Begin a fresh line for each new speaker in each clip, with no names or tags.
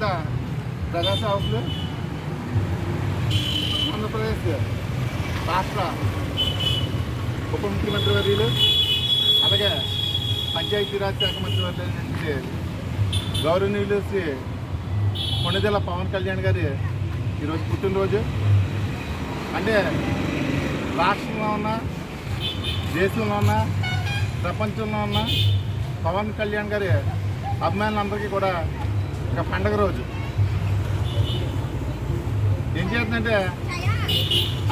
పెద్ద ప్రజాసేవకులు ఆంధ్రప్రదేశ్ రాష్ట్ర ఉప ముఖ్యమంత్రి వర్యులు అలాగే పంచాయతీరాజ్ శాఖ మంత్రి వర్యులు గౌరవనీయులు శ్రీ కొండజల పవన్ కళ్యాణ్ గారి ఈరోజు పుట్టినరోజు. అంటే రాష్ట్రంలో ఉన్న దేశంలో ఉన్న ప్రపంచంలో ఉన్న పవన్ కళ్యాణ్ గారి అభిమానులందరికీ కూడా ఒక పండగ రోజు. ఏం చేస్తుందంటే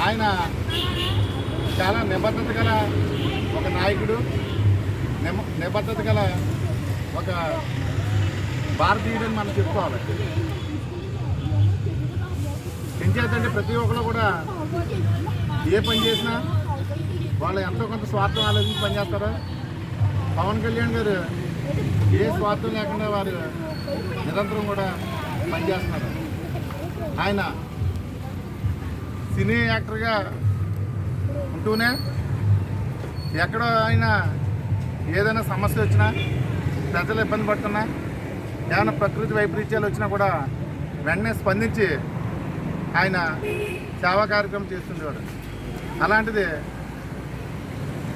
ఆయన చాలా నిబద్ధత గల ఒక నాయకుడు నిమ- నిబద్ధత గల ఒక భారతీయుడని మనం చెప్పుకోవాలి. ఏం చేద్దంటే ప్రతి ఒక్కరు కూడా ఏ పని చేసినా వాళ్ళు ఎంతో కొంత స్వార్థం ఆలోచించి పనిచేస్తారా? పవన్ కళ్యాణ్ గారు ఏ స్వార్థం లేకుండా వారు నిరంతరం కూడా పనిచేస్తున్నారు. ఆయన సినీ యాక్టర్గా ఉంటూనే ఎక్కడో ఆయన ఏదైనా సమస్య వచ్చినా ప్రజలు ఇబ్బంది పడుతున్నా ఏమైనా ప్రకృతి వైపరీత్యాలు వచ్చినా కూడా వెంటనే స్పందించి ఆయన సేవా కార్యక్రమం చేస్తుండేవాడు. అలాంటిది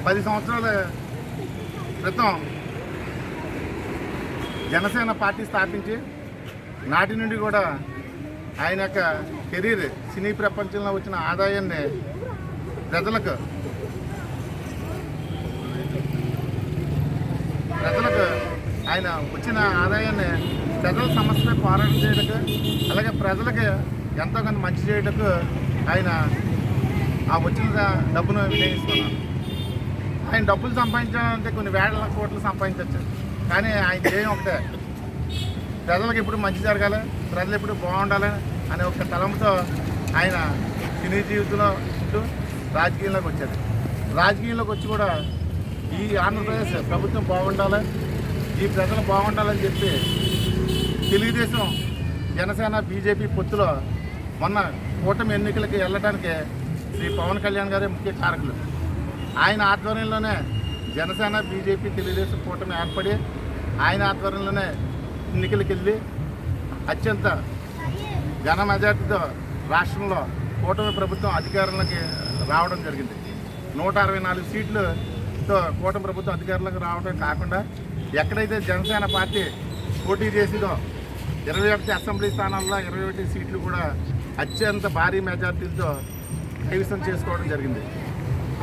పది సంవత్సరాల క్రితం జనసేన పార్టీ స్థాపించి నాటి నుండి కూడా ఆయన యొక్క కెరీర్ సినీ ప్రపంచంలో వచ్చిన ఆదాయాన్ని ప్రజలకు ప్రజలకు ఆయన వచ్చిన ఆదాయాన్ని ప్రజల సమస్యపై పోరాటం చేయడానికి అలాగే ప్రజలకు ఎంతో కొంత మంచి చేయటకు ఆయన ఆ వచ్చిన డబ్బును వినియోగిస్తున్నారు. ఆయన డబ్బులు సంపాదించాలంటే కొన్ని వేల కోట్లు సంపాదించవచ్చు కానీ ఆయన ఏం ఒకటే. ప్రజలకు ఎప్పుడు మంచి జరగాలి ప్రజలు ఎప్పుడు బాగుండాలి అనే ఒక తలంతో ఆయన సినీ జీవితంలో ఉంటూ రాజకీయంలోకి వచ్చారు రాజకీయంలోకి వచ్చి కూడా ఈ ఆంధ్రప్రదేశ్ ప్రభుత్వం బాగుండాలి ఈ ప్రజలు బాగుండాలని చెప్పి తెలుగుదేశం జనసేన బీజేపీ పొత్తులో మొన్న కూటమి ఎన్నికలకి వెళ్ళడానికి శ్రీ పవన్ కళ్యాణ్ గారే ముఖ్య కారకులు. ఆయన ఆధ్వర్యంలోనే జనసేన బీజేపీ తెలుగుదేశం కూటమి ఏర్పడి ఆయన ఆధ్వర్యంలోనే ఎన్నికలకు వెళ్ళి అత్యంత ఘన మెజార్టీతో రాష్ట్రంలో కూటమి ప్రభుత్వం అధికారంలోకి రావడం జరిగింది. నూట అరవై నాలుగు సీట్లతో కూటమి ప్రభుత్వం అధికారంలోకి రావడం కాకుండా ఎక్కడైతే జనసేన పార్టీ పోటీ చేసిందో ఇరవై ఒకటి అసెంబ్లీ స్థానాల్లో ఇరవై ఒకటి సీట్లు కూడా అత్యంత భారీ మెజార్టీలతో కైవసం చేసుకోవడం జరిగింది.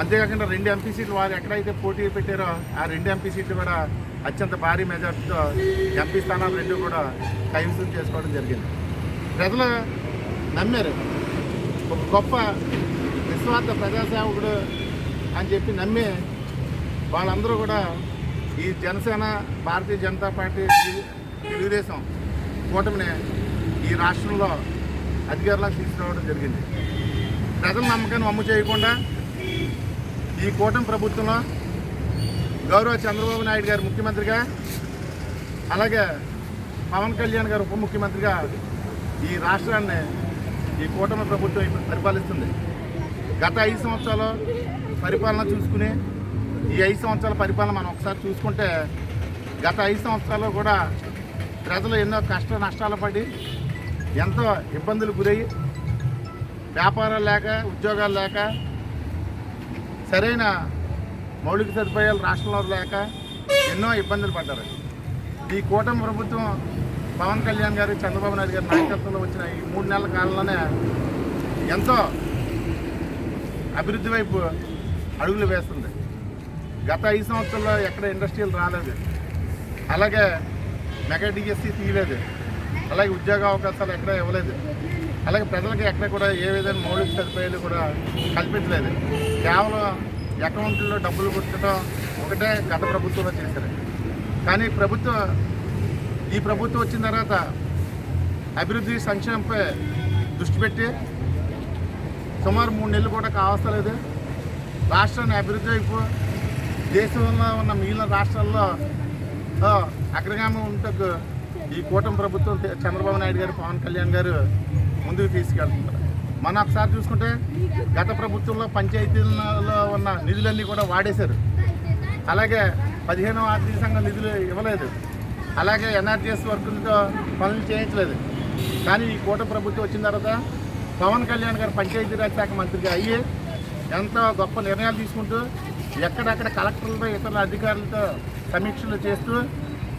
అంతేకాకుండా రెండు ఎంపీ సీట్లు వారు ఎక్కడైతే పోటీ పెట్టారో ఆ రెండు ఎంపీ సీట్లు కూడా అత్యంత భారీ మెజార్టీతో ఎంపీ స్థానాలు రెండు కూడా కైవసం చేసుకోవడం జరిగింది. ప్రజలు నమ్మారు. ఒక గొప్ప నిస్వార్థ ప్రజాసేవకుడు అని చెప్పి నమ్మి వాళ్ళందరూ కూడా ఈ జనసేన భారతీయ జనతా పార్టీ తెలుగుదేశం కూటమిని ఈ రాష్ట్రంలో అధికారులకు తీసుకురావడం జరిగింది. ప్రజల నమ్మకాన్ని అమ్ము చేయకుండా ఈ కూటమి ప్రభుత్వంలో గౌరవ చంద్రబాబు నాయుడు గారు ముఖ్యమంత్రిగా అలాగే పవన్ కళ్యాణ్ గారు ఉప ముఖ్యమంత్రిగా ఈ రాష్ట్రాన్ని ఈ కూటమి ప్రభుత్వం పరిపాలిస్తుంది. గత ఐదు సంవత్సరాలు పరిపాలన చూసుకుని ఈ ఐదు సంవత్సరాల పరిపాలన మనం ఒకసారి చూసుకుంటే గత ఐదు సంవత్సరాల్లో కూడా ప్రజలు ఎన్నో కష్ట నష్టాలు పడి ఎంతో ఇబ్బందులు గురయ్యి వ్యాపారాలు లేక ఉద్యోగాలు లేక సరైన మౌలిక సదుపాయాలు రాష్ట్రంలో లేక ఎన్నో ఇబ్బందులు పడ్డారు. ఈ కూటమి ప్రభుత్వం పవన్ కళ్యాణ్ గారు చంద్రబాబు నాయుడు గారి నాయకత్వంలో వచ్చిన ఈ మూడు నెలల కాలంలోనే ఎంతో అభివృద్ధి వైపు అడుగులు వేస్తుంది. గత ఐదు సంవత్సరాల్లో ఎక్కడ ఇండస్ట్రీలు రాలేదు. అలాగే మెగా డిఎస్సి తీయలేదు. అలాగే ఉద్యోగ అవకాశాలు ఎక్కడ ఇవ్వలేదు. అలాగే ప్రజలకు ఎక్కడ కూడా ఏ విధమైన మౌలిక సదుపాయాలు కూడా కల్పించలేదు. కేవలం అకౌంట్లో డబ్బులు కొట్టడం ఒకటే గత ప్రభుత్వంలో చేశారు కానీ ప్రభుత్వం ఈ ప్రభుత్వం వచ్చిన తర్వాత అభివృద్ధి సంక్షేమంపై దృష్టి పెట్టి సుమారు మూడు నెలలు కూడా కావస్తలేదు రాష్ట్రాన్ని అభివృద్ధి వైపు దేశంలో ఉన్న మిగిలిన రాష్ట్రాల్లో అగ్రగామి ఉంటకు ఈ కూటమి ప్రభుత్వం చంద్రబాబు నాయుడు గారు పవన్ కళ్యాణ్ గారు ముందుకు తీసుకెళ్తున్నారు. మనం ఒకసారి చూసుకుంటే గత ప్రభుత్వంలో పంచాయతీలలో ఉన్న నిధులన్నీ కూడా వాడేశారు. అలాగే పదిహేనవ ఆర్థిక సంఘం నిధులు ఇవ్వలేదు. అలాగే ఎన్ఆర్టీఎస్ వర్కులతో పనులు చేయించలేదు. కానీ ఈ కూట ప్రభుత్వం వచ్చిన తర్వాత పవన్ కళ్యాణ్ గారు పంచాయతీరాజ్ శాఖ మంత్రిగా అయ్యి ఎంతో గొప్ప నిర్ణయాలు తీసుకుంటూ ఎక్కడెక్కడ కలెక్టర్లతో ఇతర అధికారులతో సమీక్షలు చేస్తూ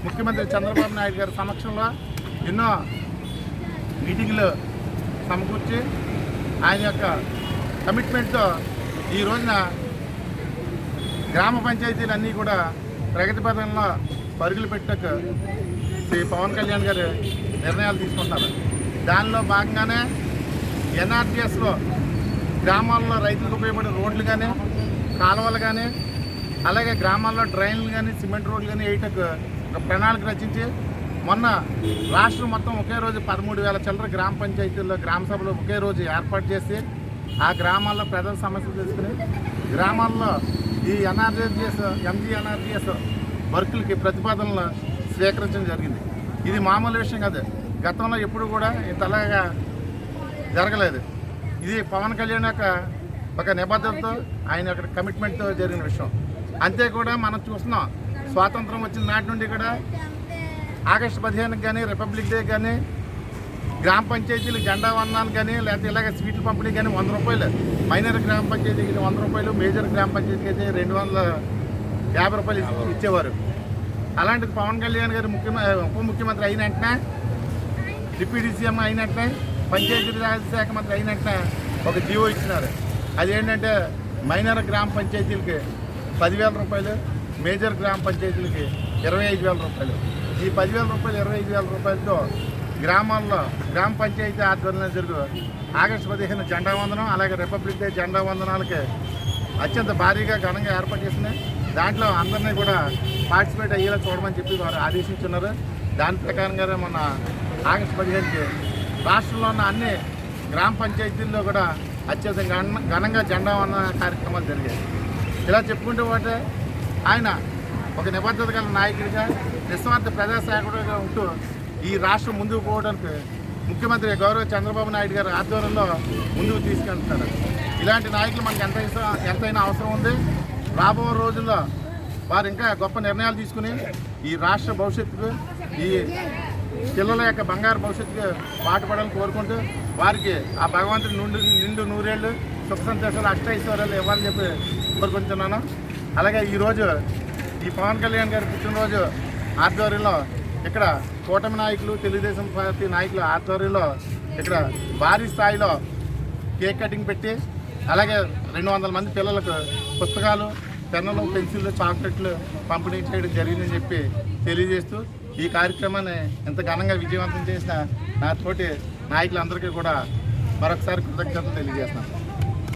ముఖ్యమంత్రి చంద్రబాబు నాయుడు గారి సమక్షంలో ఎన్నో మీటింగ్లు సమకూర్చి ఆయన యొక్క కమిట్మెంట్తో ఈ రోజున గ్రామ పంచాయతీలన్నీ కూడా ప్రగతి పథంలో పరుగులు పెట్టక శ్రీ పవన్ కళ్యాణ్ గారు నిర్ణయాలు తీసుకుంటున్నారు. దానిలో భాగంగానే ఎన్ఆర్టీఎస్లో గ్రామాల్లో రైతులకు ఉపయోగపడే రోడ్లు కానీ కాలువలు కానీ అలాగే గ్రామాల్లో డ్రైన్లు కానీ సిమెంట్ రోడ్లు కానీ వేయటకు ఒక ప్రణాళిక రచించి మొన్న రాష్ట్రం మొత్తం ఒకే రోజు పదమూడు వేల చిల్లర గ్రామ పంచాయతీల్లో గ్రామ సభలు ఒకే రోజు ఏర్పాటు చేసి ఆ గ్రామాల్లో ప్రజల సమస్యలు తెలుసుకుని గ్రామాల్లో ఈ ఎన్ఆర్జీఎస్ ఎంజీఎన్ఆర్జీఎస్ వర్కులకి ప్రతిపాదనలు స్వీకరించడం జరిగింది. ఇది మామూలు విషయం కాదు. గతంలో ఎప్పుడు కూడా ఇంతలాగా జరగలేదు. ఇది పవన్ కళ్యాణ్ యొక్క ఒక నిబద్ధతతో ఆయన యొక్క కమిట్మెంట్తో జరిగిన విషయం. అంతే కూడా మనం చూస్తున్నాం స్వాతంత్రం వచ్చిన నాటి నుండి కూడా ఆగస్టు పదిహేనుకి కానీ రిపబ్లిక్ డే కానీ గ్రామ పంచాయతీలు జెండా వందనాలు కానీ లేకపోతే ఇలాగ స్వీట్లు పంపిణీ కానీ వంద రూపాయలు. మైనర్ గ్రామ పంచాయతీకి వంద రూపాయలు మేజర్ గ్రామ పంచాయతీకి అయితే రెండు వందల యాభై రూపాయలు ఇచ్చి- ఇచ్చేవారు. అలాంటిది పవన్ కళ్యాణ్ గారు ముఖ్యమంత్రి ఉప ముఖ్యమంత్రి అయిన వెంటనే డిప్యూటీ సీఎం అయిన వెంటనే పంచాయతీరాజ్ శాఖ మంత్రి అయిన వెంటనే ఒక జీవో ఇచ్చినారు. అదేంటంటే మైనర్ గ్రామ పంచాయతీలకి పదివేల రూపాయలు మేజర్ గ్రామ పంచాయతీలకి ఇరవై ఐదు వేల రూపాయలు. ఈ పదివేల రూపాయలు ఇరవై ఐదు వేల రూపాయలతో గ్రామాల్లో గ్రామ పంచాయతీ ఆధ్వర్యంలో జరుగు ఆగస్టు పదిహేను జెండా వందనం అలాగే రిపబ్లిక్ డే జెండా వందనాలకి అత్యంత భారీగా ఘనంగా ఏర్పాటు చేసినాయి దాంట్లో అందరినీ కూడా పార్టిసిపేట్ అయ్యేలా చూడమని చెప్పి వారు ఆదేశించున్నారు. దాని ప్రకారంగానే మొన్న ఆగస్టు పదిహేనుకి రాష్ట్రంలో ఉన్న అన్ని గ్రామ పంచాయతీల్లో కూడా అత్యంత ఘన ఘనంగా జెండా వందన కార్యక్రమాలు జరిగాయి. ఇలా చెప్పుకుంటూ పోతే ఆయన ఒక నిబద్ధత గల నాయకుడిగా నిస్వార్థ ప్రజాసేవకుడిగా ఉంటూ ఈ రాష్ట్రం ముందుకు పోవడానికి ముఖ్యమంత్రి గౌరవ చంద్రబాబు నాయుడు గారి ఆధ్వర్యంలో ముందుకు తీసుకెళ్తారు. ఇలాంటి నాయకులు మనకు ఎంత ఇష్టం- ఎంతైనా అవసరం ఉంది. రాబో రోజుల్లో వారు ఇంకా గొప్ప నిర్ణయాలు తీసుకుని ఈ రాష్ట్ర భవిష్యత్తుకు ఈ పిల్లల యొక్క బంగారు భవిష్యత్తుకు పాటుపడాలని కోరుకుంటూ వారికి ఆ భగవంతుడి నుండి నిండు నూరేళ్ళు సుఖ సంతోషాలు అష్టైశ్వర్యాలు ఇవ్వాలని చెప్పి కోరుకుంటున్నాను. అలాగే ఈరోజు ఈ పవన్ కళ్యాణ్ గారి పుట్టినరోజు ఆధ్వర్యంలో ఇక్కడ కూటమి నాయకులు తెలుగుదేశం పార్టీ నాయకుల ఆధ్వర్యంలో ఇక్కడ భారీ స్థాయిలో కేక్ కటింగ్ పెట్టి అలాగే రెండు వందల మంది పిల్లలకు పుస్తకాలు పెన్నులు పెన్సిళ్ళు చాక్లెట్లు పంపిణీ చేయడం జరిగిందని చెప్పి తెలియజేస్తూ ఈ కార్యక్రమాన్ని ఎంత ఘనంగా విజయవంతం చేసిన నా తోటి నాయకులందరికీ కూడా మరొకసారి కృతజ్ఞతలు తెలియజేస్తున్నాను.